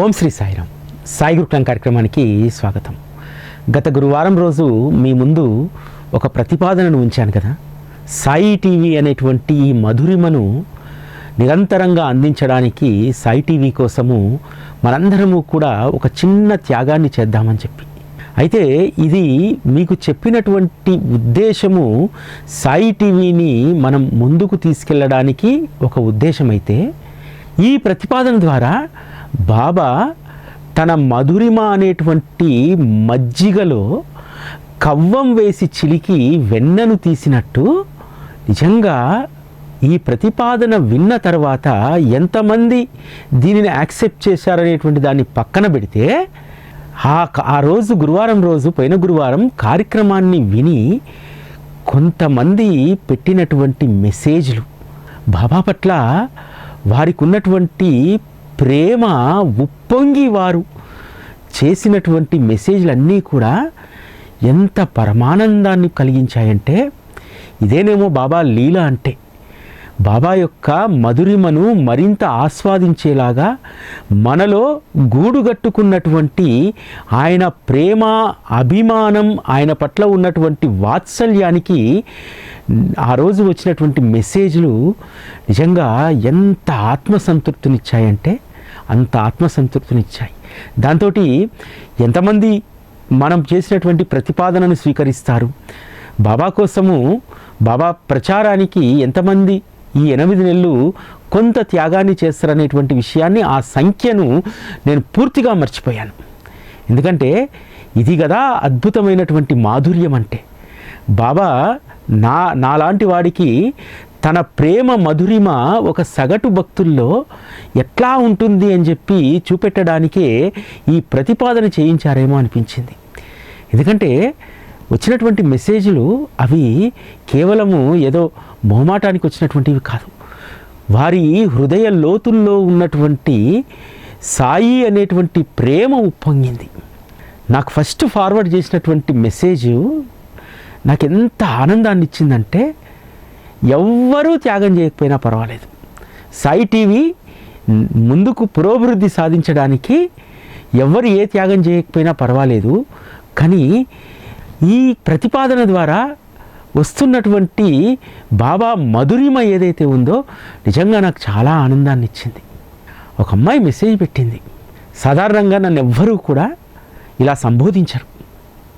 ఓం శ్రీ సాయిరాం సాయి గురుకులం కార్యక్రమానికి స్వాగతం. గత గురువారం రోజు మీ ముందు ఒక ప్రతిపాదనను ఉంచాను కదా. సాయి టీవీ అనేటువంటి ఈ మధురిమను నిరంతరంగా అందించడానికి సాయి టీవీ కోసము మనందరము కూడా ఒక చిన్న త్యాగాన్ని చేద్దామని చెప్పి. అయితే ఇది మీకు చెప్పినటువంటి ఉద్దేశము సాయి టీవీని మనం ముందుకు తీసుకెళ్ళడానికి ఒక ఉద్దేశం అయితే ఈ ప్రతిపాదన ద్వారా బాబా తన మధురిమ అనేటువంటి మజ్జిగలో కవ్వం వేసి చిలికి వెన్నను తీసినట్టు నిజంగా ఈ ప్రతిపాదన విన్న తర్వాత ఎంతమంది దీనిని యాక్సెప్ట్ చేశారనేటువంటి దాన్ని పక్కన పెడితే ఆ ఆ రోజు గురువారం రోజు పోయిన గురువారం కార్యక్రమాన్ని విని కొంతమంది పెట్టినటువంటి మెసేజ్లు బాబా పట్ల వారికి ఉన్నటువంటి ప్రేమ ఉప్పొంగి వారు చేసినటువంటి మెసేజ్లు అన్నీ కూడా ఎంత పరమానందాన్ని కలిగించాయంటే ఇదేనేమో బాబా లీల అంటే. బాబా యొక్క మధురిమను మరింత ఆస్వాదించేలాగా మనలో గూడుగట్టుకున్నటువంటి ఆయన ప్రేమ అభిమానం ఆయన పట్ల ఉన్నటువంటి వాత్సల్యానికి ఆ రోజు వచ్చినటువంటి మెసేజ్లు నిజంగా ఎంత ఆత్మసంతృప్తినిచ్చాయంటే అంత ఆత్మసంతృప్తినిచ్చాయి. దాంతో ఎంతమంది మనం చేసినటువంటి ప్రతిపాదనను స్వీకరిస్తారు? బాబా కోసము బాబా ప్రచారానికి ఎంతమంది ఈ ఎనిమిది నెలలు కొంత త్యాగాన్ని చేస్తారనేటువంటి విషయాన్ని ఆ సంఖ్యను నేను పూర్తిగా మర్చిపోయాను. ఎందుకంటే ఇది కదా అద్భుతమైనటువంటి మాధుర్యం అంటే బాబా నా నాలాంటి వాడికి తన ప్రేమ మధురిమ ఒక సగటు భక్తుల్లో ఎట్లా ఉంటుంది అని చెప్పి చూపెట్టడానికే ఈ ప్రతిపాదన చేయించారేమో అనిపించింది. ఎందుకంటే వచ్చినటువంటి మెసేజ్లు అవి కేవలము ఏదో మొహమాటానికి వచ్చినటువంటివి కాదు. వారి హృదయ లోతుల్లో ఉన్నటువంటి సాయి అనేటువంటి ప్రేమ ఉప్పొంగింది. నాకు ఫస్ట్ ఫార్వర్డ్ చేసినటువంటి మెసేజ్ నాకు ఎంత ఆనందాన్ని ఇచ్చిందంటే ఎవ్వరూ త్యాగం చేయకపోయినా పర్వాలేదు. సాయి టీవీ ముందుకు పురోభివృద్ధి సాధించడానికి ఎవరు ఏ త్యాగం చేయకపోయినా పర్వాలేదు. కానీ ఈ ప్రతిపాదన ద్వారా వస్తున్నటువంటి బాబా మధురిమ ఏదైతే ఉందో నిజంగా నాకు చాలా ఆనందాన్ని ఇచ్చింది. ఒక అమ్మాయి మెసేజ్ పెట్టింది. సాధారణంగా నన్ను ఎవ్వరూ కూడా ఇలా సంబోధించరు.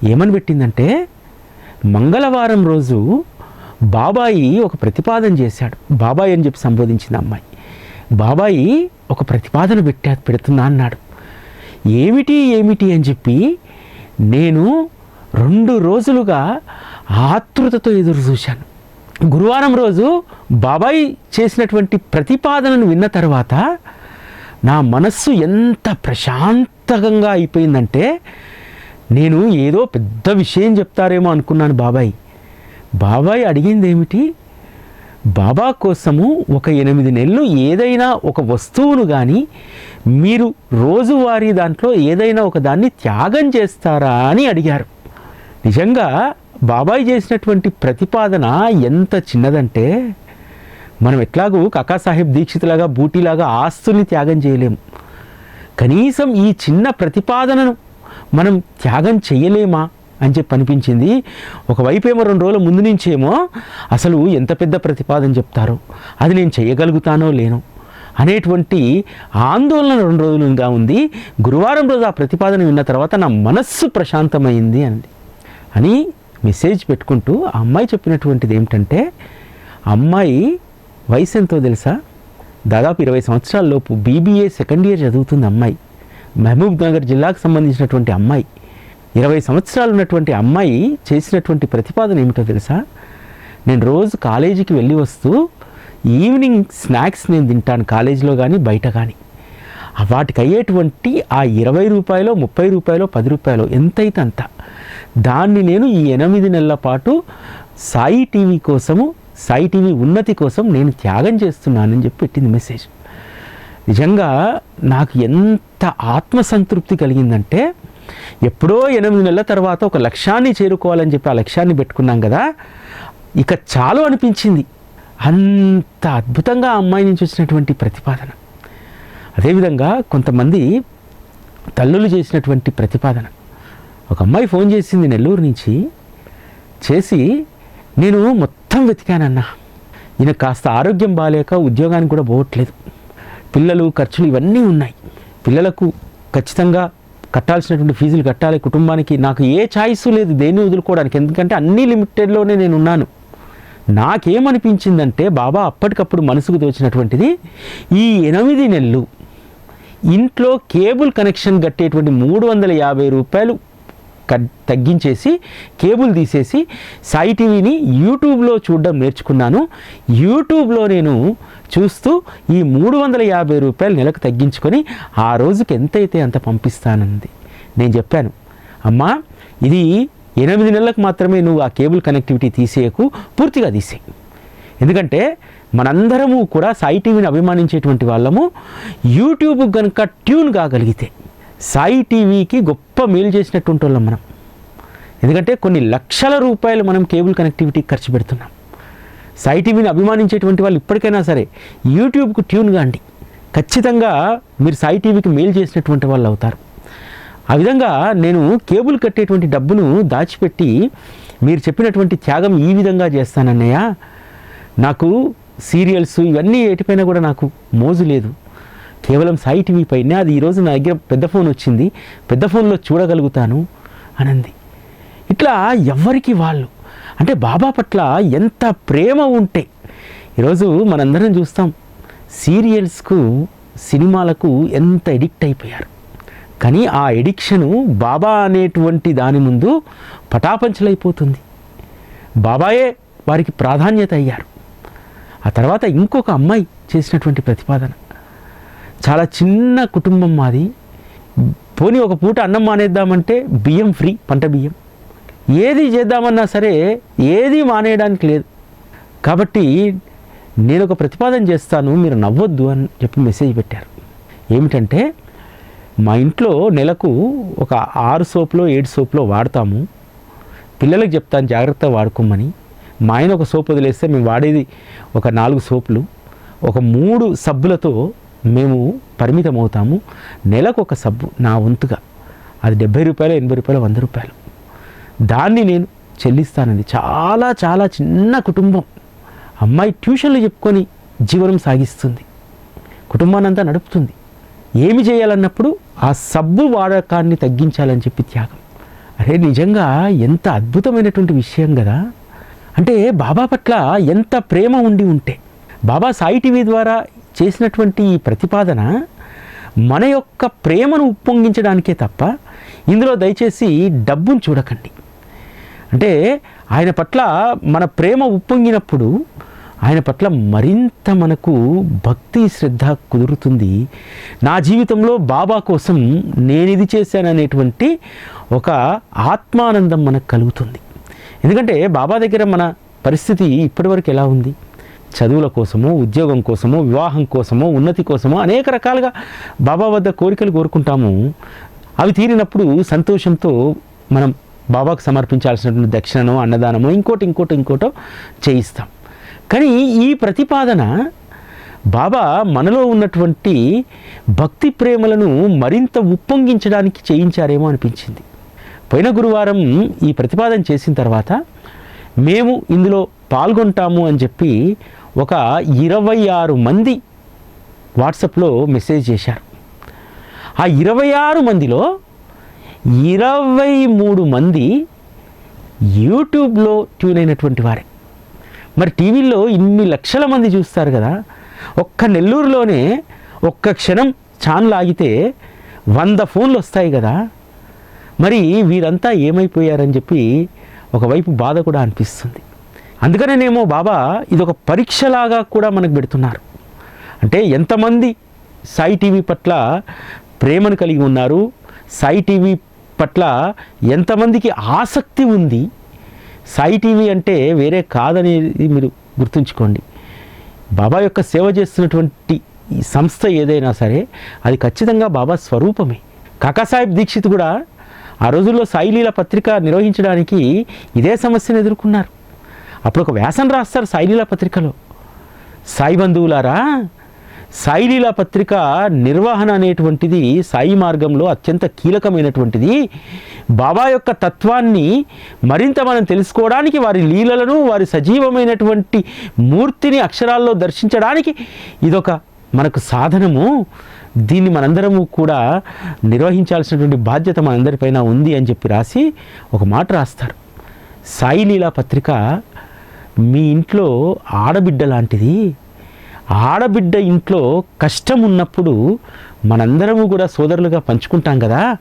ఏమని పెట్టిందంటే మంగళవారం రోజు బాబాయి ఒక ప్రతిపాదన చేశాడు. బాబాయి అని చెప్పి సంబోధించింది అమ్మాయి. బాబాయి ఒక ప్రతిపాదన పెట్టా పెడుతున్నా అన్నాడు. ఏమిటి ఏమిటి అని చెప్పి నేను రెండు రోజులుగా ఆతృతతో ఎదురు చూశాను. గురువారం రోజు బాబాయ్ చేసినటువంటి ప్రతిపాదనను విన్న తర్వాత నా మనస్సు ఎంత ప్రశాంతంగా అయిపోయిందంటే నేను ఏదో పెద్ద విషయం చెప్తారేమో అనుకున్నాను బాబాయ్. బాబాయ్ అడిగింది ఏమిటి బాబా కోసము ఒక ఎనిమిది నెలలు ఏదైనా ఒక వస్తువును కానీ మీరు రోజువారీ దాంట్లో ఏదైనా ఒక దాన్ని త్యాగం చేస్తారా అని అడిగారు. నిజంగా బాబాయ్ చేసినటువంటి ప్రతిపాదన ఎంత చిన్నదంటే మనం ఎట్లాగూ కాకాసాహెబ్ దీక్షితులాగా బూటీలాగా ఆస్తుల్ని త్యాగం చేయలేము. కనీసం ఈ చిన్న ప్రతిపాదనను మనం త్యాగం చేయలేమా? అని చెప్పి అనిపించింది. ఒకవైపు ఏమో రెండు రోజుల ముందు నుంచేమో అసలు ఎంత పెద్ద ప్రతిపాదన చెప్తారో అది నేను చేయగలుగుతానో లేనో అనేటువంటి ఆందోళన రెండు రోజులుగా ఉంది. గురువారం రోజు ఆ ప్రతిపాదన విన్న తర్వాత నా మనస్సు ప్రశాంతమైంది అంది. అని మెసేజ్ పెట్టుకుంటూ ఆ అమ్మాయి చెప్పినటువంటిది ఏమిటంటే అమ్మాయి వయసు ఎంతో తెలుసా? దాదాపు ఇరవై సంవత్సరాల లోపు బీబీఏ సెకండ్ ఇయర్ చదువుతుంది అమ్మాయి. మహబూబ్ నగర్ జిల్లాకు సంబంధించినటువంటి అమ్మాయి. ఇరవై సంవత్సరాలు ఉన్నటువంటి అమ్మాయి చేసినటువంటి ప్రతిపాదన ఏమిటో తెలుసా? నేను రోజు కాలేజీకి వెళ్ళి వస్తూ ఈవినింగ్ స్నాక్స్ నేను తింటాను కాలేజీలో కానీ బయట కానీ వాటికి అయ్యేటువంటి ఆ ఇరవై రూపాయలు ముప్పై రూపాయలు పది రూపాయలు ఎంతైతే అంత దాన్ని నేను ఈ ఎనిమిది నెలల పాటు సాయి టీవీ కోసము సాయి టీవీ ఉన్నతి కోసం నేను త్యాగం చేస్తున్నానని చెప్పి పెట్టింది మెసేజ్. నిజంగా నాకు ఎంత ఆత్మసంతృప్తి కలిగిందంటే ఎప్పుడో ఎనిమిది నెలల తర్వాత ఒక లక్ష్యాన్ని చేరుకోవాలని చెప్పి ఆ లక్ష్యాన్ని పెట్టుకున్నాం కదా ఇక చాలు అనిపించింది. అంత అద్భుతంగా ఆ అమ్మాయి నుంచి వచ్చినటువంటి ప్రతిపాదన. అదేవిధంగా కొంతమంది తల్లులు చేసినటువంటి ప్రతిపాదన. ఒక అమ్మాయి ఫోన్ చేసింది నెల్లూరు నుంచి చేసి నేను మొత్తం వెతికానన్నా ఈయన కాస్త ఆరోగ్యం బాగాలేక ఉద్యోగానికి కూడా పోవట్లేదు. పిల్లలు ఖర్చులు ఇవన్నీ ఉన్నాయి. పిల్లలకు ఖచ్చితంగా కట్టాల్సినటువంటి ఫీజులు కట్టాలి. కుటుంబానికి నాకు ఏ ఛాయిస్ లేదు దేన్ని వదులుకోవడానికి. ఎందుకంటే అన్ని లిమిటెడ్లోనే నేను ఉన్నాను. నాకేమనిపించిందంటే బాబా అప్పటికప్పుడు మనసుకు తోచినటువంటిది ఈ ఎనిమిది నెలలు ఇంట్లో కేబుల్ కనెక్షన్ కట్టేటువంటి మూడు వందల యాభై రూపాయలు తగ్గించేసి కేబుల్ తీసేసి సాయి టీవీని యూట్యూబ్లో చూడడం నేర్చుకున్నాను. యూట్యూబ్లో నేను చూస్తూ ఈ మూడు వందల యాభై రూపాయలు నెలకు తగ్గించుకొని ఆ రోజుకి ఎంతైతే అంత పంపిస్తానంది. నేను చెప్పాను అమ్మా ఇది ఎనిమిది నెలలకు మాత్రమే నువ్వు ఆ కేబుల్ కనెక్టివిటీ తీసేయకు పూర్తిగా తీసేయి. ఎందుకంటే మనందరము కూడా సాయి టీవీని అభిమానించేటువంటి వాళ్ళము. యూట్యూబ్ కనుక ట్యూన్ కాగలిగితే సాయి టీవీకి గొప్ప మేలు చేసినట్టు వాళ్ళం మనం. ఎందుకంటే కొన్ని లక్షల రూపాయలు మనం కేబుల్ కనెక్టివిటీ ఖర్చు పెడుతున్నాం. సాయి టీవీని అభిమానించేటువంటి వాళ్ళు ఇప్పటికైనా సరే యూట్యూబ్కు ట్యూన్ కాండి. ఖచ్చితంగా మీరు సాయి టీవీకి మేలు చేసినటువంటి వాళ్ళు అవుతారు. ఆ విధంగా నేను కేబుల్ కట్టేటువంటి డబ్బును దాచిపెట్టి మీరు చెప్పినటువంటి త్యాగం ఈ విధంగా చేస్తానన్నయ్య. నాకు సీరియల్స్ ఇవన్నీ ఏటిపైన కూడా నాకు మోజు లేదు. కేవలం సాయి టీవీ పైనే అది ఈరోజు నా దగ్గర పెద్ద ఫోన్ వచ్చింది. పెద్ద ఫోన్లో చూడగలుగుతాను అనంది. ఇట్లా ఎవరికి వాళ్ళు. అంటే బాబా పట్ల ఎంత ప్రేమ ఉంటే. ఈరోజు మనందరం చూస్తాం. సీరియల్స్కు సినిమాలకు ఎంత ఎడిక్ట్ అయిపోయారు. కానీ ఆ ఎడిక్షను బాబా అనేటువంటి దాని ముందు పటాపంచలైపోతుంది. బాబాయే వారికి ప్రాధాన్యత అయ్యారు. ఆ తర్వాత ఇంకొక అమ్మాయి చేసినటువంటి ప్రతిపాదన. చాలా చిన్న కుటుంబం మాది. పోనీ ఒక పూట అన్నం మానేద్దామంటే బియ్యం ఫ్రీ పంట బియ్యం. ఏది చేద్దామన్నా సరే ఏది మానేయడానికి లేదు. కాబట్టి నేను ఒక ప్రతిపాదన చేస్తాను మీరు నవ్వొద్దు అని చెప్పి మెసేజ్ పెట్టారు. ఏమిటంటే మా ఇంట్లో నెలకు ఒక ఆరు సోపులో ఏడు సోపులో వాడతాము. పిల్లలకు చెప్తాను జాగ్రత్తగా వాడుకోమని. మా ఆయన ఒక సోప్ వదిలేస్తే మేము వాడేది ఒక నాలుగు సోపులు. ఒక మూడు సబ్బులతో మేము పరిమితం అవుతాము నెలకు ఒక సబ్బు నా వంతుగా. అది డెబ్బై రూపాయలు ఎనభై రూపాయలు వంద రూపాయలు. దాన్ని నేను చెల్లిస్తానండి చాలా చాలా చిన్న కుటుంబం అమ్మాయి ట్యూషన్లు చెప్పుకొని జీవనం సాగిస్తుంది. కుటుంబానంతా నడుపుతుంది. ఏమి చేయాలన్నప్పుడు ఆ సబ్బు వాడకాన్ని తగ్గించాలని చెప్పి త్యాగం. అరే నిజంగా ఎంత అద్భుతమైనటువంటి విషయం కదా. అంటే బాబా పట్ల ఎంత ప్రేమ ఉండి ఉంటే. బాబా సాయి టీవీ ద్వారా చేసినటువంటి ఈ ప్రతిపాదన మన యొక్క ప్రేమను ఉప్పొంగించడానికే తప్ప ఇందులో దయచేసి డబ్బును చూడకండి. అంటే ఆయన పట్ల మన ప్రేమ ఉప్పొంగినప్పుడు ఆయన పట్ల మరింత మనకు భక్తి శ్రద్ధ కుదురుతుంది. నా జీవితంలో బాబా కోసం నేను ఇది చేశాననేటువంటి ఒక ఆత్మానందం మనకు కలుగుతుంది. ఎందుకంటే బాబా దగ్గర మన పరిస్థితి ఇప్పటివరకు ఎలా ఉంది? చదువుల కోసము ఉద్యోగం కోసము వివాహం కోసము ఉన్నతి కోసము అనేక రకాలుగా బాబా వద్ద కోరికలు కోరుకుంటాము. అవి తీరినప్పుడు సంతోషంతో మనం బాబాకు సమర్పించాల్సినటువంటి దక్షిణనో అన్నదానము ఇంకోటి ఇంకోటి ఇంకోటో చేయిస్తాం. కానీ ఈ ప్రతిపాదన బాబా మనలో ఉన్నటువంటి భక్తి ప్రేమలను మరింత ఉప్పొంగించడానికి చేయించారేమో అనిపించింది. పోయిన గురువారం ఈ ప్రతిపాదన చేసిన తర్వాత మేము ఇందులో పాల్గొంటాము అని చెప్పి ఒక ఇరవై ఆరు మంది వాట్సాప్లో మెసేజ్ చేశారు. ఆ ఇరవై ఆరు మందిలో ఇరవై మూడు మంది యూట్యూబ్లో ట్యూన్ అయినటువంటి వారే. మరి టీవీల్లో ఇన్ని లక్షల మంది చూస్తారు కదా ఒక్క నెల్లూరులోనే ఒక్క క్షణం ఛానల్ ఆగితే వంద ఫోన్లు వస్తాయి కదా. మరి వీరంతా ఏమైపోయారని చెప్పి ఒకవైపు బాధ కూడా అనిపిస్తుంది. అందుకనేనేమో బాబా ఇది ఒక పరీక్షలాగా కూడా మనకు పెడుతున్నారు. అంటే ఎంతమంది సాయి టీవీ పట్ల ప్రేమను కలిగి ఉన్నారు సాయి టీవీ పట్ల ఎంతమందికి ఆసక్తి ఉంది సాయి టీవీ అంటే వేరే కాదనేది మీరు గుర్తుంచుకోండి. బాబా యొక్క సేవ చేస్తున్నటువంటి సంస్థ ఏదైనా సరే అది ఖచ్చితంగా బాబా స్వరూపమే. కాకాసాహెబ్ దీక్షిత్ కూడా ఆ రోజుల్లో సాయిలీల పత్రిక నిర్వహించడానికి ఇదే సమస్యను ఎదుర్కొన్నారు. అప్పుడు ఒక వ్యాసం రాస్తారు సాయిలీల పత్రికలో. సాయి బంధువులారా సాయిలీలా పత్రిక నిర్వహణ అనేటువంటిది సాయి మార్గంలో అత్యంత కీలకమైనటువంటిది. బాబా యొక్క తత్వాన్ని మరింత మనం తెలుసుకోవడానికి వారి లీలలను వారి సజీవమైనటువంటి మూర్తిని అక్షరాల్లో దర్శించడానికి ఇదొక మనకు సాధనము. దీన్ని మనందరము కూడా నిర్వహించాల్సినటువంటి బాధ్యత మనందరిపైన ఉంది అని చెప్పి రాసి ఒక మాట రాస్తారు. సాయి లీలా పత్రిక మీ ఇంట్లో ఆడబిడ్డ లాంటిది ఆడబిడ్డ ఇంట్లో కష్టం ఉన్నప్పుడు మనందరము కూడా సోదరులుగా పంచుకుంటాం కదా.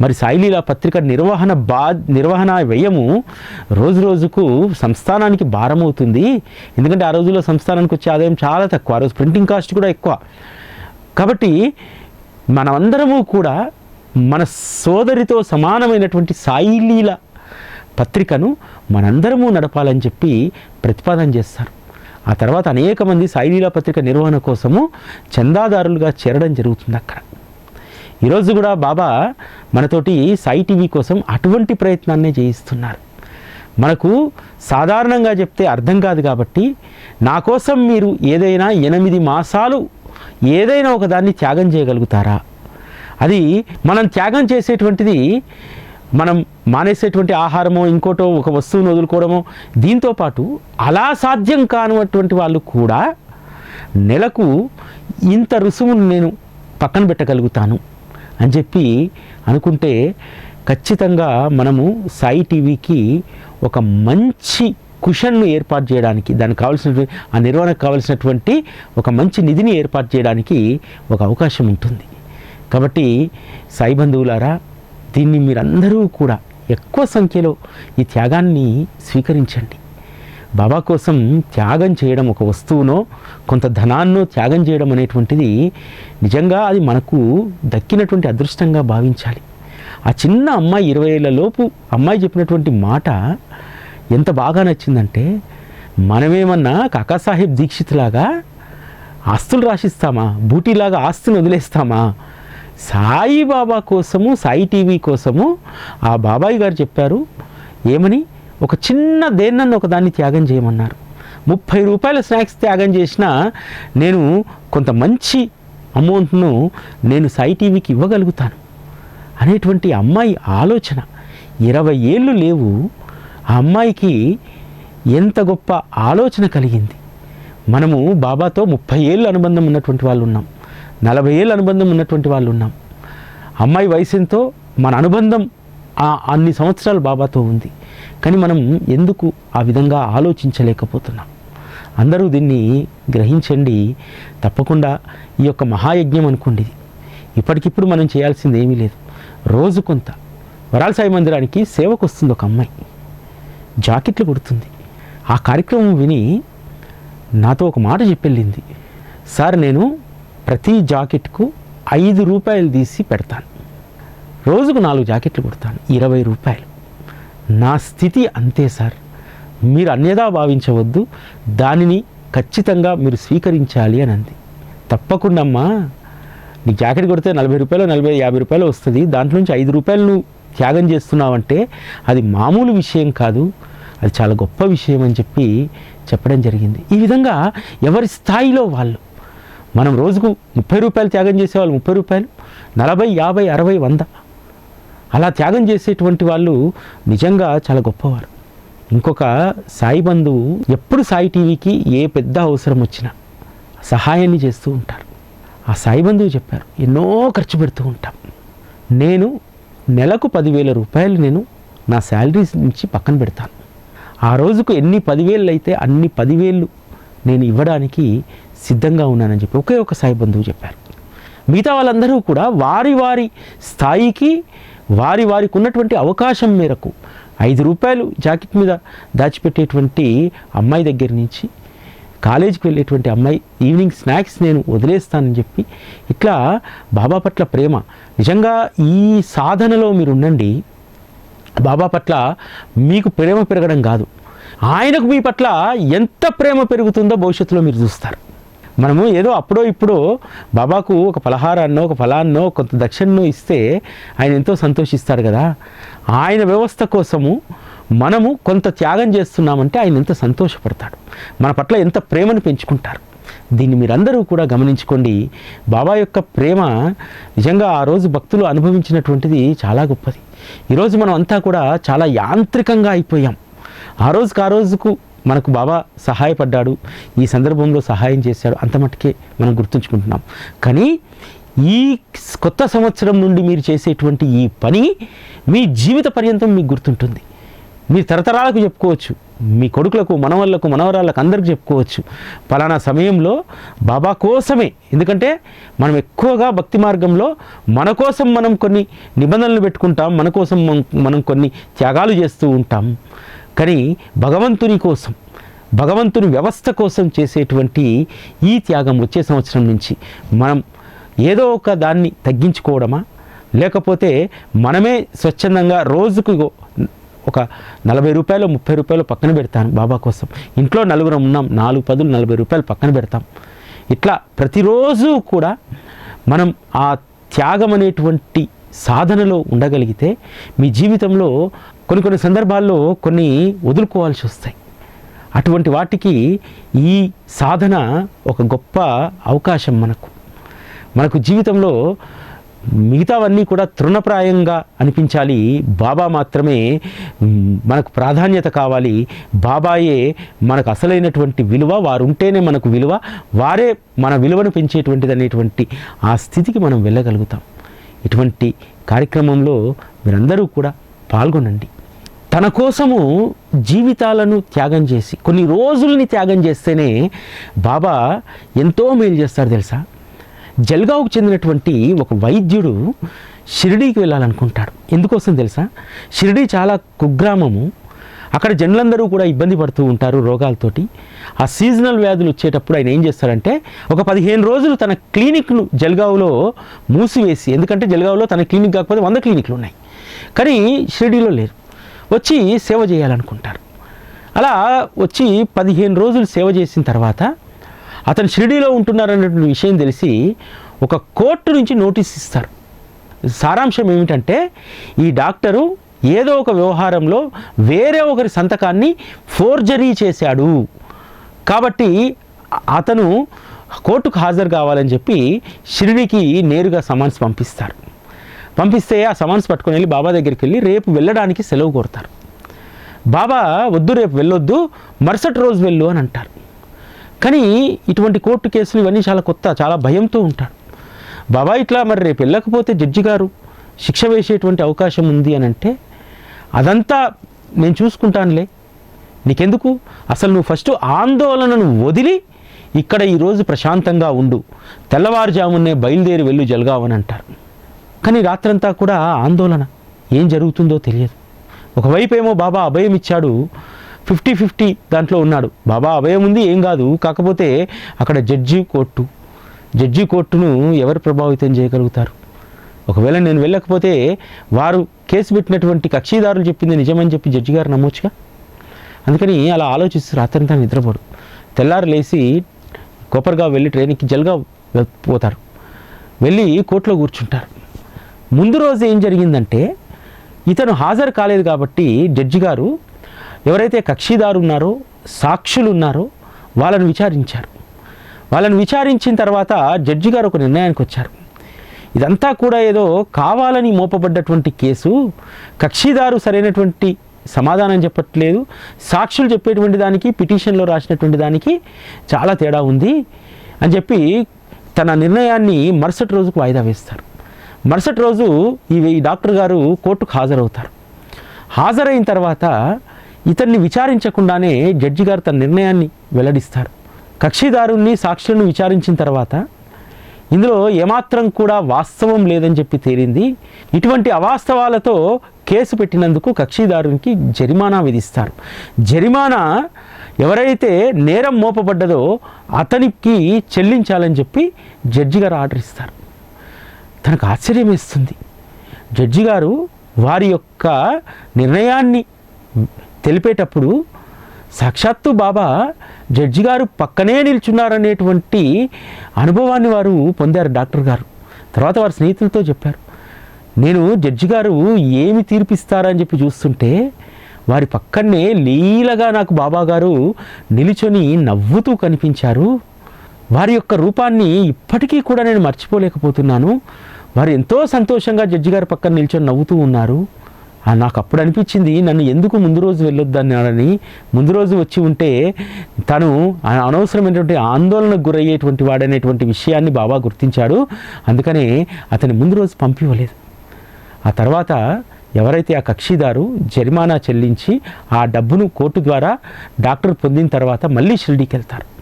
మరి సాయిలీలా పత్రిక నిర్వహణ బా నిర్వహణ వ్యయము రోజు రోజుకు సంస్థానానికి భారమవుతుంది. ఎందుకంటే ఆ రోజుల్లో సంస్థానానికి వచ్చే ఆదాయం చాలా తక్కువ ఆ రోజు ప్రింటింగ్ కాస్ట్ కూడా ఎక్కువ. కాబట్టి మనమందరము కూడా మన సోదరితో సమానమైనటువంటి సాయిలీల పత్రికను మనందరము నడపాలని చెప్పి ప్రతిపాదన చేస్తారు. ఆ తర్వాత అనేక మంది సాయిలీల పత్రిక నిర్వహణ కోసము చందాదారులుగా చేరడం జరుగుతుంది అక్కడ. ఈరోజు కూడా బాబా మనతోటి సాయి టీవీ కోసం అటువంటి ప్రయత్నాన్నే చేయిస్తున్నారు. మనకు సాధారణంగా చెప్తే అర్థం కాదు కాబట్టి నా కోసం మీరు ఏదైనా ఎనిమిది మాసాలు ఏదైనా ఒక దాన్ని త్యాగం చేయగలుగుతారా? అది మనం త్యాగం చేసేటువంటిది మనం మానేసేటువంటి ఆహారమో ఇంకోటో ఒక వస్తువును వదులుకోవడమో దీంతో పాటు అలా సాధ్యం కానటువంటి వాళ్ళు కూడా నెలకు ఇంత రుసుమును నేను పక్కన పెట్టగలుగుతాను అని చెప్పి అనుకుంటే ఖచ్చితంగా మనము సాయి టీవీకి ఒక మంచి కుషన్ను ఏర్పాటు చేయడానికి దానికి కావాల్సినటువంటి ఆ నిర్వహణకు కావాల్సినటువంటి ఒక మంచి నిధిని ఏర్పాటు చేయడానికి ఒక అవకాశం ఉంటుంది. కాబట్టి సాయి బంధువులారా దీన్ని మీరందరూ కూడా ఎక్కువ సంఖ్యలో ఈ త్యాగాన్ని స్వీకరించండి. బాబా కోసం త్యాగం చేయడం ఒక వస్తువునో కొంత ధనాన్నో త్యాగం చేయడం అనేటువంటిది నిజంగా అది మనకు దక్కినటువంటి అదృష్టంగా భావించాలి. ఆ చిన్న అమ్మాయి ఇరవై ఏళ్ళ లోపు అమ్మాయి చెప్పినటువంటి మాట ఎంత బాగా నచ్చిందంటే మనమేమన్నా కాకాసాహెబ్ దీక్షిత్ లాగా ఆస్తులు రాసిస్తామా బూటీలాగా ఆస్తిని వదిలేస్తామా సాయిబాబా కోసము సాయి టీవీ కోసము ఆ బాబాయ్ గారు చెప్పారు ఏమని? ఒక చిన్న దేన్నನ್ನು ఒక దాన్ని త్యాగం చేయమన్నారు. ముప్పై రూపాయల స్నాక్స్ త్యాగం చేసినా నేను కొంత మంచి అమౌంట్ను నేను సాయి టీవీకి ఇవ్వగలుగుతాను. అనేటువంటి అమ్మాయి ఆలోచన. ఇరవై ఏళ్ళు లేవు ఆ అమ్మాయికి ఎంత గొప్ప ఆలోచన కలిగింది. మనము బాబాతో ముప్పై ఏళ్ళు అనుబంధం ఉన్నటువంటి వాళ్ళు ఉన్నాం నలభై ఏళ్ళ అనుబంధం ఉన్నటువంటి వాళ్ళు ఉన్నాం. అమ్మాయి వయసుతో మన అనుబంధం ఆ అన్ని సంవత్సరాలు బాబాతో ఉంది. కానీ మనం ఎందుకు ఆ విధంగా ఆలోచించలేకపోతున్నాం? అందరూ దీన్ని గ్రహించండి. తప్పకుండా ఈ యొక్క మహాయజ్ఞం అనుకోండి. ఇది. ఇప్పటికిప్పుడు మనం చేయాల్సింది ఏమీ లేదు. రోజు కొంత. వరాల సాయి మందిరానికి సేవకు వస్తుంది ఒక అమ్మాయి. జాకెట్లు కొడుతుంది. ఆ కార్యక్రమం విని నాతో ఒక మాట చెప్పెళ్ళింది. సార్ నేను ప్రతి జాకెట్కు ఐదు రూపాయలు తీసి పెడతాను. రోజుకు నాలుగు జాకెట్లు కుడతాను ఇరవై రూపాయలు. నా స్థితి అంతే సార్. మీరు అన్యదా భావించవద్దు దానిని ఖచ్చితంగా మీరు స్వీకరించాలి అని అంది. తప్పకుండా అమ్మా నీ జాకెట్ కొడితే నలభై రూపాయలు నలభై యాభై రూపాయలు వస్తుంది. దాంట్లో నుంచి ఐదు రూపాయలు నువ్వు త్యాగం చేస్తున్నావంటే అది మామూలు విషయం కాదు. అది చాలా గొప్ప విషయం అని చెప్పి చెప్పడం జరిగింది. ఈ విధంగా ఎవరి స్థాయిలో వాళ్ళు మనం రోజుకు ముప్పై రూపాయలు త్యాగం చేసేవాళ్ళు ముప్పై రూపాయలు నలభై యాభై అరవై వంద. అలా త్యాగం చేసేటువంటి వాళ్ళు నిజంగా చాలా గొప్పవారు. ఇంకొక సాయి బంధువు ఎప్పుడు సాయి టీవీకి ఏ పెద్ద అవసరం వచ్చినా సహాయాన్ని చేస్తూ ఉంటారు. ఆ సాయి బంధువు చెప్పారు ఎన్నో ఖర్చు పెడుతూ ఉంటాం. నేను నెలకు పదివేల రూపాయలు నేను నా శాలరీస్ నుంచి పక్కన పెడతాను. ఆ రోజుకు ఎన్ని పదివేలు అయితే అన్ని పదివేలు నేను ఇవ్వడానికి సిద్ధంగా ఉన్నానని చెప్పి ఒకే ఒక సాయి బంధువు చెప్పారు. మిగతా వాళ్ళందరూ కూడా వారి వారి స్థాయికి వారి వారికి ఉన్నటువంటి అవకాశం మేరకు ఐదు రూపాయలు జాకెట్ మీద దాచిపెట్టేటువంటి అమ్మాయి దగ్గర నుంచి కాలేజీకి వెళ్ళేటువంటి అమ్మాయి ఈవినింగ్ స్నాక్స్ నేను వదిలేస్తానని చెప్పి ఇట్లా బాబా పట్ల ప్రేమ. నిజంగా ఈ సాధనలో మీరు ఉండండి బాబా పట్ల మీకు ప్రేమ పెరగడం కాదు. ఆయనకు మీ పట్ల ఎంత ప్రేమ పెరుగుతుందో భవిష్యత్తులో మీరు చూస్తారు. మనము ఏదో అప్పుడో ఇప్పుడో బాబాకు ఒక పలహారాన్నో ఒక ఫలాన్నో కొంత దక్షిణనో ఇస్తే ఆయన ఎంతో సంతోషిస్తాడు కదా. ఆయన వ్యవస్థ కోసము మనము కొంత త్యాగం చేస్తున్నామంటే ఆయన ఎంత సంతోషపడతాడు. మన పట్ల ఎంత ప్రేమను పెంచుకుంటారు. దీన్ని మీరందరూ కూడా గమనించుకోండి. బాబా యొక్క ప్రేమ నిజంగా ఆ రోజు భక్తులు అనుభవించినటువంటిది చాలా గొప్పది. ఈరోజు మనం అంతా కూడా చాలా యాంత్రికంగా అయిపోయాం. ఆ రోజుకు ఆ రోజుకు మనకు బాబా సహాయపడ్డాడు ఈ సందర్భంలో సహాయం చేశాడు అంత మట్టుకే మనం గుర్తుంచుకుంటున్నాం. కానీ ఈ కొత్త సంవత్సరం నుండి మీరు చేసేటువంటి ఈ పని మీ జీవిత పర్యంతం మీకు గుర్తుంటుంది. మీరు తరతరాలకు చెప్పుకోవచ్చు మీ కొడుకులకు మనవళ్ళకు మనవరాళ్ళకు అందరికి చెప్పుకోవచ్చు. పలానా సమయంలో బాబా కోసమే ఎందుకంటే మనం ఎక్కువగా భక్తి మార్గంలో మన కోసం మనం కొన్ని నిబంధనలు పెట్టుకుంటాం మన కోసం మనం- మనం కొన్ని త్యాగాలు చేస్తూ ఉంటాం. కానీ భగవంతుని కోసం భగవంతుని వ్యవస్థ కోసం చేసేటువంటి ఈ త్యాగం వచ్చే సంవత్సరం నుంచి మనం ఏదో ఒక దాన్ని తగ్గించుకోవడమా? లేకపోతే మనమే స్వచ్ఛందంగా రోజుకు ఒక నలభై రూపాయలు ముప్పై రూపాయలు పక్కన పెడతాను బాబా కోసం. ఇంట్లో నలుగురం ఉన్నాం నాలుగు పదులు నలభై రూపాయలు పక్కన పెడతాం. ఇట్లా ప్రతిరోజు కూడా మనం ఆ త్యాగం అనేటువంటి సాధనలో ఉండగలిగితే మీ జీవితంలో కొన్ని కొన్ని సందర్భాల్లో కొన్ని వదులుకోవాల్సి వస్తాయి. అటువంటి వాటికి ఈ సాధన ఒక గొప్ప అవకాశం మనకు. మనకు జీవితంలో మిగతావన్నీ కూడా తృణప్రాయంగా అనిపించాలి. బాబా మాత్రమే మనకు ప్రాధాన్యత కావాలి. బాబాయే మనకు అసలైనటువంటి విలువ వారు ఉంటేనే మనకు విలువ వారే మన విలువను పెంచేటువంటిది అనేటువంటి ఆ స్థితికి మనం వెళ్ళగలుగుతాం. ఇటువంటి కార్యక్రమంలో మీరందరూ కూడా పాల్గొనండి. తన కోసము జీవితాలను త్యాగం చేసి కొన్ని రోజుల్ని త్యాగం చేస్తేనే బాబా ఎంతో మేలు చేస్తారు తెలుసా? జల్గావ్కు చెందినటువంటి ఒక వైద్యుడు షిరిడీకి వెళ్ళాలనుకుంటాడు. ఎందుకోసం తెలుసా? షిరిడీ చాలా కుగ్రామము. అక్కడ జనులందరూ కూడా ఇబ్బంది పడుతూ ఉంటారు రోగాలతోటి. ఆ సీజనల్ వ్యాధులు వచ్చేటప్పుడు ఆయన ఏం చేస్తారంటే ఒక పదిహేను రోజులు తన క్లినిక్ను జల్గావ్లో మూసివేసి ఎందుకంటే జల్గావ్లో తన క్లినిక్ కాకపోతే వంద క్లినిక్లు ఉన్నాయి. కానీ షిరిడీలో లేరు. వచ్చి సేవ చేయాలనుకుంటారు. అలా వచ్చి పదిహేను రోజులు సేవ చేసిన తర్వాత అతను షిరిడీలో ఉంటున్నారన్నటువంటి విషయం తెలిసి ఒక కోర్టు నుంచి నోటీస్ ఇస్తారు. సారాంశం ఏమిటంటే ఈ డాక్టరు ఏదో ఒక వ్యవహారంలో వేరే ఒకరి సంతకాన్ని ఫోర్జరీ చేశాడు. కాబట్టి అతను కోర్టుకు హాజరు కావాలని చెప్పి షిరిడీకి నేరుగా సమన్స్ పంపిస్తారు. పంపిస్తే ఆ సమన్స్ పట్టుకొని వెళ్ళి బాబా దగ్గరికి వెళ్ళి రేపు వెళ్ళడానికి సెలవు కోరుతారు. బాబా వద్దు రేపు వెళ్ళొద్దు మరుసటి రోజు వెళ్ళు అని అంటారు. కానీ ఇటువంటి కోర్టు కేసులు ఇవన్నీ చాలా కొత్త చాలా భయంతో ఉంటాడు బాబా ఇట్లా మరి రేపు వెళ్ళకపోతే జడ్జి గారు శిక్ష వేసేటువంటి అవకాశం ఉంది అని అంటే అదంతా నేను చూసుకుంటానులే. నీకెందుకు? అసలు నువ్వు ఫస్ట్ ఆందోళనను వదిలి ఇక్కడ ఈరోజు ప్రశాంతంగా ఉండు. తెల్లవారుజామునే బయలుదేరి వెళ్ళు జలగావని అంటారు. కానీ రాత్రంతా కూడా ఆందోళన ఏం జరుగుతుందో తెలియదు. ఒకవైపు ఏమో బాబా అభయం ఇచ్చాడు ఫిఫ్టీ ఫిఫ్టీ దాంట్లో ఉన్నాడు. బాబా అభయం ఉంది ఏం కాదు. కాకపోతే అక్కడ జడ్జి కోర్టు జడ్జి కోర్టును ఎవరు ప్రభావితం చేయగలుగుతారు? ఒకవేళ నేను వెళ్ళకపోతే వారు కేసు పెట్టినటువంటి కక్షిదారులు చెప్పింది నిజమని చెప్పి జడ్జి గారు నమ్మొచ్చుగా? అందుకని అలా ఆలోచిస్తూ రాత్రంతా నిద్రపోడు. తెల్లారు లేచి కోపర్గా వెళ్ళి ట్రైన్కి జల్గా పోతారు. వెళ్ళి కోర్టులో కూర్చుంటారు. ముందు రోజు ఏం జరిగిందంటే ఇతను హాజరు కాలేదు కాబట్టి జడ్జి గారు ఎవరైతే కక్షిదారు ఉన్నారో సాక్షులు ఉన్నారో వాళ్ళని విచారించారు. వాళ్ళని విచారించిన తర్వాత జడ్జి గారు ఒక నిర్ణయానికి వచ్చారు. ఇదంతా కూడా ఏదో కావాలని మోపబడ్డటువంటి కేసు కక్షిదారు సరైనటువంటి సమాధానం చెప్పట్లేదు సాక్షులు చెప్పేటువంటి దానికి పిటిషన్లో రాసినటువంటి దానికి చాలా తేడా ఉంది అని చెప్పి తన నిర్ణయాన్ని మరుసటి రోజుకు వాయిదా వేస్తారు. మరుసటి రోజు ఈ ఈ డాక్టర్ గారు కోర్టుకు హాజరవుతారు. హాజరైన తర్వాత ఇతన్ని విచారించకుండానే జడ్జి గారు తన నిర్ణయాన్ని వెల్లడిస్తారు. కక్షిదారుణ్ణి సాక్షులను విచారించిన తర్వాత ఇందులో ఏమాత్రం కూడా వాస్తవం లేదని చెప్పి తేలింది. ఇటువంటి అవాస్తవాలతో కేసు పెట్టినందుకు కక్షిదారునికి జరిమానా విధిస్తారు. జరిమానా ఎవరైతే నేరం మోపబడ్డదో అతనికి చెల్లించాలని చెప్పి జడ్జి గారు ఆర్డర్ ఇస్తారు. తనకు ఆశ్చర్యం వేస్తుంది జడ్జి గారు వారి యొక్క నిర్ణయాన్ని తెలిపేటప్పుడు సాక్షాత్తు బాబా జడ్జి గారు పక్కనే నిల్చున్నారనేటువంటి అనుభవాన్ని వారు పొందారు డాక్టర్ గారు. తర్వాత వారి స్నేహితులతో చెప్పారు. నేను జడ్జి గారు ఏమి తీర్పిస్తారని చెప్పి చూస్తుంటే వారి పక్కనే లీలగా నాకు బాబా గారు నిలుచొని నవ్వుతూ కనిపించారు. వారి యొక్క రూపాన్ని ఇప్పటికీ కూడా నేను మర్చిపోలేకపోతున్నాను. వారు ఎంతో సంతోషంగా జడ్జి గారి పక్కన నిల్చొని నవ్వుతూ ఉన్నారు. నాకు అప్పుడు అనిపించింది నన్ను ఎందుకు ముందు రోజు వెళ్ళొద్దన్నాడని. ముందు రోజు వచ్చి ఉంటే తను ఆ అనవసరమైనటువంటి ఆందోళనకు గురయ్యేటువంటి వాడనేటువంటి విషయాన్ని బాబా గుర్తించాడు. అందుకనే అతని ముందు రోజు పంపివ్వలేదు. ఆ తర్వాత ఎవరైతే ఆ కక్షిదారు జరిమానా చెల్లించి ఆ డబ్బును కోర్టు ద్వారా డాక్టర్ పొందిన తర్వాత మళ్ళీ షిరిడీకి వెళ్తారు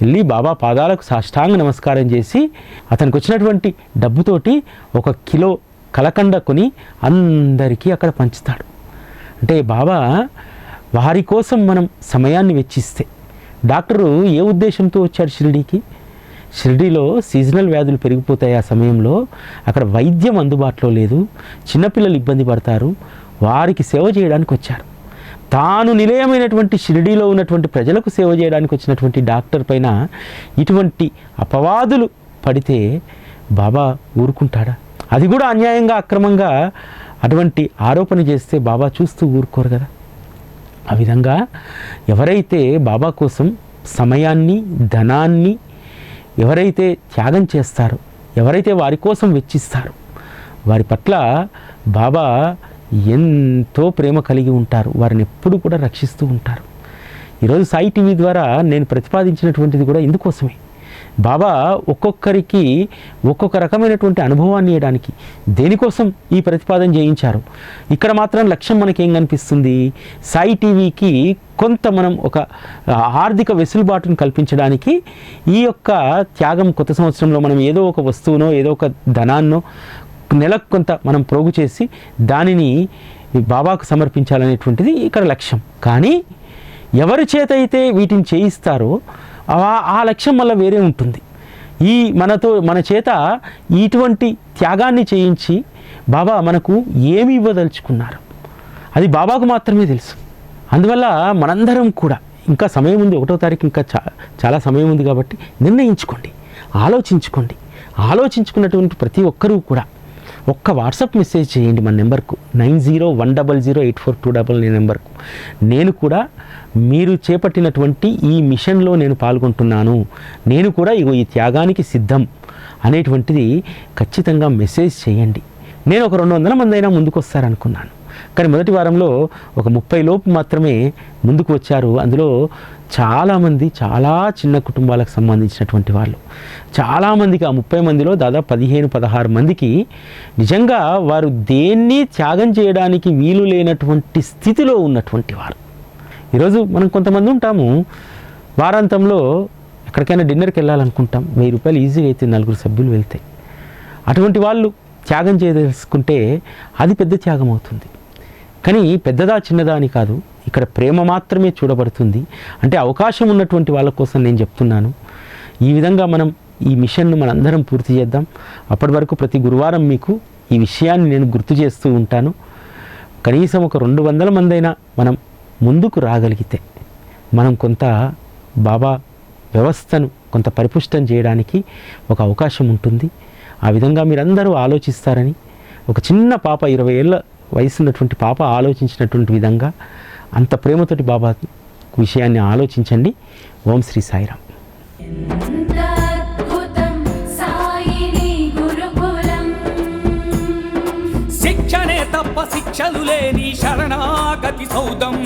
వెళ్ళి బాబా పాదాలకు సాష్టాంగ నమస్కారం చేసి అతనికి వచ్చినటువంటి డబ్బుతోటి ఒక కిలో కలకండ కొని అందరికీ అక్కడ పంచుతాడు. అంటే బాబా వారి కోసం మనం సమయాన్ని వెచ్చిస్తే డాక్టరు ఏ ఉద్దేశంతో వచ్చాడు షిరిడీకి? షిరిడీలో సీజనల్ వ్యాధులు పెరిగిపోతాయి ఆ సమయంలో అక్కడ వైద్యం అందుబాటులో లేదు చిన్నపిల్లలు ఇబ్బంది పడతారు వారికి సేవ చేయడానికి వచ్చారు. తాను నిలయమైనటువంటి షిరిడీలో ఉన్నటువంటి ప్రజలకు సేవ చేయడానికి వచ్చినటువంటి డాక్టర్ పైన ఇటువంటి అపవాదులు పడితే బాబా ఊరుకుంటాడా? అది కూడా అన్యాయంగా అక్రమంగా అటువంటి ఆరోపణ చేస్తే బాబా చూస్తూ ఊరుకోరు కదా. ఆ విధంగా ఎవరైతే బాబా కోసం సమయాన్ని ధనాన్ని ఎవరైతే త్యాగం చేస్తారో ఎవరైతే వారి కోసం వెచ్చిస్తారో వారి పట్ల బాబా ఎంతో ప్రేమ కలిగి ఉంటారు. వారిని ఎప్పుడు కూడా రక్షిస్తూ ఉంటారు. ఈరోజు సాయి టీవీ ద్వారా నేను ప్రతిపాదించినటువంటిది కూడా ఇందుకోసమే. బాబా ఒక్కొక్కరికి ఒక్కొక్క రకమైనటువంటి అనుభవాన్ని ఇవ్వడానికి దేనికోసం ఈ ప్రతిపాదన చేయించారు? ఇక్కడ మాత్రం లక్ష్యం మనకేం కనిపిస్తుంది? సాయి టీవీకి కొంత మనం ఒక ఆర్థిక వెసులుబాటును కల్పించడానికి ఈ యొక్క త్యాగం కొత్త సంవత్సరంలో మనం ఏదో ఒక వస్తువునో ఏదో ఒక ధనాన్నో నెలకు కొంత మనం ప్రోగు చేసి దానిని బాబాకు సమర్పించాలనేటువంటిది ఇక్కడ లక్ష్యం. కానీ ఎవరి చేత అయితే వీటిని చేయిస్తారో ఆ- లక్ష్యం వల్ల వేరే ఉంటుంది. ఈ మనతో మన చేత ఇటువంటి త్యాగాన్ని చేయించి బాబా మనకు ఏమి ఇవ్వదలుచుకున్నారు? అది బాబాకు మాత్రమే తెలుసు. అందువల్ల మనందరం కూడా ఇంకా సమయం ఉంది ఒకటో తారీఖు ఇంకా చా చాలా సమయం ఉంది కాబట్టి నిర్ణయించుకోండి ఆలోచించుకోండి. ఆలోచించుకున్నటువంటి ప్రతి ఒక్కరూ కూడా ఒక్క వాట్సాప్ మెసేజ్ చేయండి మన నెంబర్కు. Nine zero one double zero eight four two double nine నెంబర్కు. నేను కూడా మీరు చేపట్టినటువంటి ఈ మిషన్లో నేను పాల్గొంటున్నాను. నేను కూడా ఇగో ఈ త్యాగానికి సిద్ధం అనేటువంటిది ఖచ్చితంగా మెసేజ్ చేయండి. నేను ఒక రెండు వందల మంది అయినా ముందుకు వస్తారనుకున్నాను కానీ మొదటి వారంలో ఒక ముప్పై లోపు మాత్రమే ముందుకు వచ్చారు. అందులో చాలామంది చాలా చిన్న కుటుంబాలకు సంబంధించినటువంటి వాళ్ళు. చాలామందికి ఆ ముప్పై మందిలో దాదాపు పదిహేను పదహారు మందికి నిజంగా వారు దేన్ని త్యాగం చేయడానికి వీలు లేనటువంటి స్థితిలో ఉన్నటువంటి వారు. ఈరోజు మనం కొంతమంది ఉంటాము. వారాంతంలో ఎక్కడికైనా డిన్నర్కి వెళ్ళాలనుకుంటాం. వెయ్యి రూపాయలు ఈజీగా అయితే నలుగురు సభ్యులు వెళ్తాయి. అటువంటి వాళ్ళు త్యాగం చేయదలుచుకుంటే అది పెద్ద త్యాగం అవుతుంది. కానీ పెద్దదా చిన్నదా అని కాదు. ఇక్కడ ప్రేమ మాత్రమే చూడబడుతుంది. అంటే అవకాశం ఉన్నటువంటి వాళ్ళ కోసం నేను చెప్తున్నాను. ఈ విధంగా మనం ఈ మిషన్ను మనందరం పూర్తి చేద్దాం. అప్పటి వరకు ప్రతి గురువారం మీకు ఈ విషయాన్ని నేను గుర్తు చేస్తూ ఉంటాను. కనీసం ఒక రెండు వందల మంది అయినా మనం ముందుకు రాగలిగితే మనం కొంత బాబా వ్యవస్థను కొంత పరిపుష్టం చేయడానికి ఒక అవకాశం ఉంటుంది. ఆ విధంగా మీరందరూ ఆలోచిస్తారని ఒక చిన్న పాప ఇరవై ఏళ్ళ వయసు ఉన్నటువంటి పాప ఆలోచించినటువంటి విధంగా అంత ప్రేమతోటి బాబా విషయాన్ని ఆలోచించండి. ఓం శ్రీ సాయిరామ్. శిక్షణే తప్ప శిక్షలు లేని శరణాగతి సౌదం.